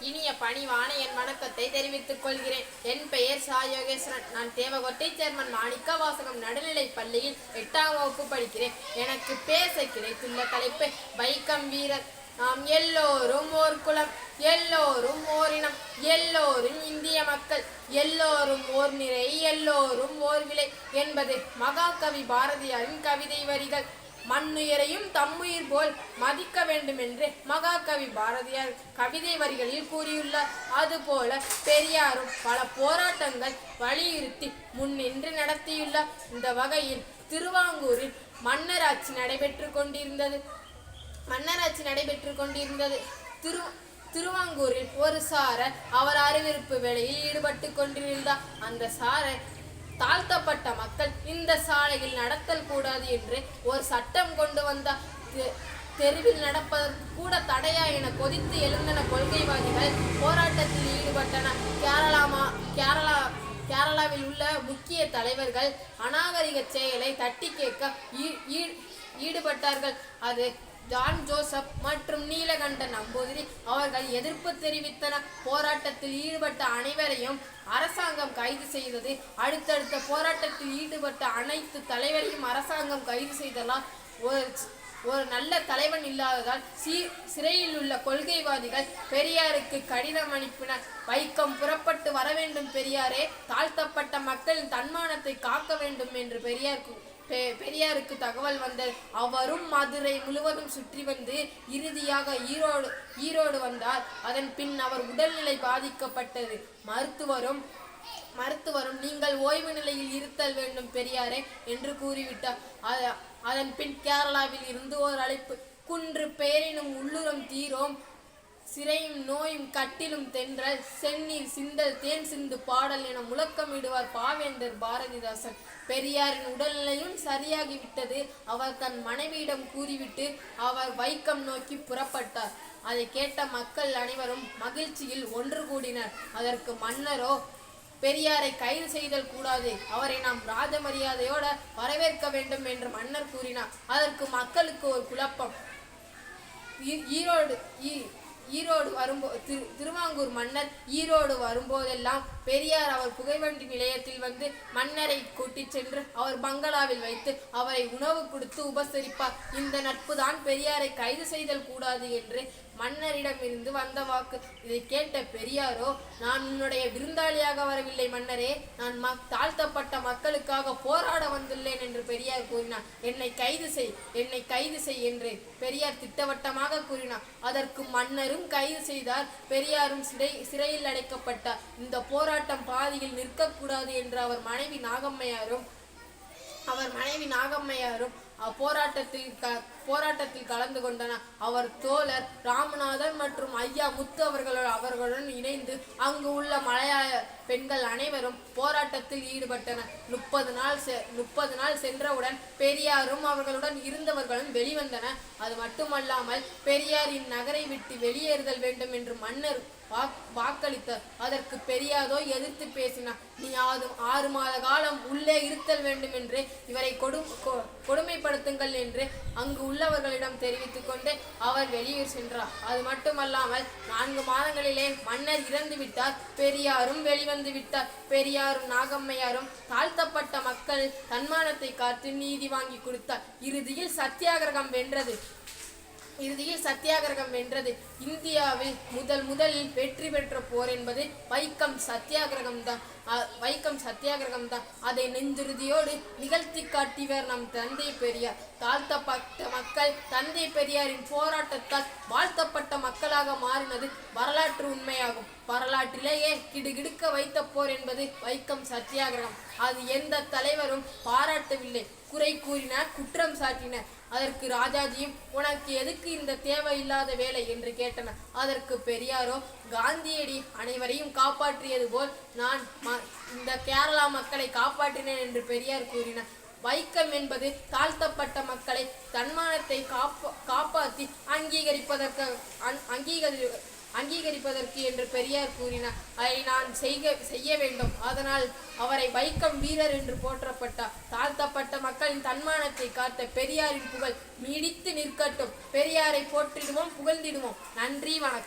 இனிய பணிவான என் வணக்கத்தை தெரிவித்துக் கொள்கிறேன். என் பெயர் சா. யோகேஸ்வரன். நான் தேவகோட்டை சேர்மன் மாணிக்க வாசகம் நடுநிலை பள்ளியில் எட்டாம் வகுப்பு படிக்கிறேன். எனக்கு பேச கிடைத்துள்ள தலைப்பு வைக்கம் வீரர். நாம் எல்லோரும் ஓர் குலம். எல்லோரும் ஓரினம் எல்லோரும் இந்திய மக்கள். எல்லோரும் ஓர் நிறை. எல்லோரும் ஓர் விலை என்பது மகாகவி பாரதியாரின் கவிதை வரிகள். மண்ணுயிரையும் தம்முயிர் போல் மதிக்க வேண்டும் என்று மகாகவி பாரதியார் கவிதை வரிகளில் கூறியுள்ளார். அதுபோல பெரியாரும் பல போராட்டங்கள் வலியுறுத்தி முன்னின்று நடத்தியுள்ளார். இந்த வகையில் திருவாங்கூரில் மன்னராட்சி நடைபெற்று கொண்டிருந்தது. மன்னராட்சி நடைபெற்று கொண்டிருந்தது. திரு திருவாங்கூரில் ஒரு சாரர் அவர் அறிவிப்பு வேலையில் ஈடுபட்டு கொண்டிருந்தார். அந்த சாரர் தாழ்த்தப்பட்ட மக்கள் இந்த சாலையில் நடத்தல் கூடாது என்று ஒரு சட்டம் கொண்டு வந்த தெ- தெருவில் நடப்பதற்கு கூட தடையா என கொதித்து எழுந்தன கொள்கைவாதிகள் போராட்டத்தில் ஈடுபட்டன. கேரளாமா கேரளா கேரளாவில் உள்ள முக்கிய தலைவர்கள் அநாகரிக செயலை தட்டி கேட்க ஈ- ஈடுபட்டார்கள். அது ஜான் ஜோசப் மற்றும் நீலகண்டன் நம்பூதிரி அவர்கள் எதிர்ப்பு தெரிவித்தனர் போராட்டத்தில் ஈடுபட்ட அனைவரையும் அரசாங்கம் கைது செய்தது. அடுத்தடுத்த போராட்டத்தில் ஈடுபட்ட அனைத்து தலைவரையும் அரசாங்கம் கைது செய்ததால் ஒரு ஒரு நல்ல தலைவன் இல்லாததால் சி சிறையில் உள்ள கொள்கைவாதிகள் பெரியாருக்கு கடிதம் அனுப்பினர் வைக்கம் புறப்பட்டு வர வேண்டும் பெரியாரே. தாழ்த்தப்பட்ட மக்களின் தன்மானத்தை காக்க வேண்டும் என்று பெரியார் பெ- பெரியாருக்கு தகவல் வந்தது அவரும் மதுரை முழுவதும் சுற்றி வந்து இறுதியாக ஈரோடு ஈரோடு வந்தார். அதன் பின் அவர் உடல்நிலை பாதிக்கப்பட்டது. மருத்துவரும் மருத்துவரும் நீங்கள் ஓய்வு நிலையில் இருத்தல் வேண்டும் பெரியாரே என்று கூறிவிட்டார். அத- அதன் பின் கேரளாவில் இருந்து ஓர் அழைப்பு குன்று பேரினும் உள்ளுரம் தீரோம். சிறையும் நோயும் கட்டிலும் தென்றல் செந்நீர் சிந்தல் தேன் சிந்து பாடல் என முழக்கமிடுவார் பாவேந்தர் பாரதிதாசன். பெரியாரின் உடல்நிலையும் சரியாகிவிட்டது அவர் தன் மனைவியிடம் கூறிவிட்டு அவர் வைக்கம் நோக்கி புறப்பட்டார். அதை கேட்ட மக்கள் அனைவரும் மகிழ்ச்சியில் ஒன்று கூடினர். அதற்கு மன்னரோ பெரியாரை கைது செய்தல் கூடாது. அவரை நாம் ராஜ மரியாதையோட வரவேற்க வேண்டும் என்று மன்னர் கூறினார். அதற்கு மக்களுக்கு ஒரு குழப்பம். ஈ- ஈரோடு ஈ- ஈரோடு வரும்போ திரு திருவாங்கூர் மன்னர் ஈரோடு வரும்போதெல்லாம் பெரியார் அவர் புகைவண்டி நிலையத்தில் வந்து மன்னரை கூட்டிச் சென்று அவர் பங்களாவில் வைத்து அவரை உணவு கொடுத்து உபசரிப்பார். இந்த நட்பு தான் பெரியாரை கைது செய்தல் கூடாது என்று மன்னரிடமிருந்து வந்த வாக்கு. இதை கேட்ட பெரியாரோ நான் உன்னுடைய விருந்தாளியாக வரவில்லை மன்னரே. நான் மக் தாழ்த்தப்பட்ட மக்களுக்காக போராட வந்துள்ளேன் என்று பெரியார் கூறினார். என்னை கைது செய் என்னை கைது செய் என்று பெரியார் திட்டவட்டமாக கூறினார். அதற்கு மன்னரும் கைது செய்தார். பெரியாரும் சிறை சிறையில் அடைக்கப்பட்டார். இந்த போராட்டம் பாதியில் நிற்கக்கூடாது என்று அவர் மனைவி நாகம்மையாரும் அவர் மனைவி நாகம்மையாரும் அப்போராட்டத்தில் க போராட்டத்தில் கலந்து கொண்டனர் அவர் தோழர் ராமநாதன் மற்றும் ஐயா முத்து அவர்களோடு அவர்களுடன் இணைந்து அங்கு உள்ள மலையாள பெண்கள் அனைவரும் போராட்டத்தில் ஈடுபட்டனர். முப்பது நாள் செ முப்பது நாள் சென்றவுடன் பெரியாரும் அவர்களுடன் இருந்தவர்களும் வெளிவந்தனர் அது மட்டுமல்லாமல் பெரியாரின் நகரை விட்டு வெளியேறுதல் வேண்டும் என்று மன்னர் வாக்களித்தார். அதற்கு பெரியாதோ எதிர்த்து பேசினார். நீ ஆறு ஆறு மாத காலம் உள்ளே இருத்தல் வேண்டும் என்று இவரை கொடும் கொ- கொடுமைப்படுத்துங்கள் என்று அங்கு உள்ளவர்களிடம் தெரிவித்துக் கொண்டு அவர் வெளியூர் சென்றார். அது மட்டுமல்லாமல் நான்கு மாதங்களிலே மன்னர் இறந்து விட்டார். பெரியாரும் வெளிவந்து விட்டார். பெரியாரும் நாகம்மையாரும் தாழ்த்தப்பட்ட மக்கள் தன்மானத்தை காத்து நீதி வாங்கி கொடுத்தார். இறுதியில் சத்தியாகிரகம் வென்றது. இறுதியில் சத்தியாகிரகம் வென்றது. இந்தியாவில் முதல் முதலில் வெற்றி பெற்ற போர் என்பது வைக்கம் சத்தியாகிரகம் தான். வைக்கம் சத்தியாகிரகம் தான். அதை நெஞ்சுறுதியோடு நிகழ்த்தி காட்டியவர் நம் தந்தை பெரியார். தாழ்த்தப்பட்ட மக்கள் தந்தை பெரியாரின் போராட்டத்தால் வாழ்த்தப்பட்ட மக்களாக மாறினது வரலாற்று உண்மையாகும். வரலாற்றிலேயே கிடுகிடுக்க வைத்த போர் என்பது வைக்கம் சத்தியாகிரகம். அது எந்த தலைவரும் பாராட்டவில்லை. குறை கூறினார் குற்றம் சாட்டினர். அதற்கு ராஜாஜியும் உனக்கு எதுக்கு இந்த தேவையில்லாத வேலை? என்று கேட்டனர். அதற்கு பெரியாரோ காந்தியடி அனைவரையும் காப்பாற்றியது போல் நான் ம- இந்த கேரளா மக்களை காப்பாற்றினேன் என்று பெரியார் கூறினார். வைக்கம் என்பது தாழ்த்தப்பட்ட மக்களை தன்மானத்தை காப்பா காப்பாற்றி அங்கீகரிப்பதற்கு அங்கீகரி அங்கீகரிப்பதற்கு என்று பெரியார் கூறினார். அதை நான் செய்க செய்ய வேண்டும். அதனால் அவரை வைக்கம் வீரர் என்று போற்றப்பட்டார் தாழ்த்தப்பட்ட மக்களின் தன்மானத்தை காத்த பெரியாரின் புகழ் நீடித்து நிற்கட்டும். பெரியாரை போற்றிடுவோம் புகழ்ந்திடுவோம். நன்றி வணக்கம்.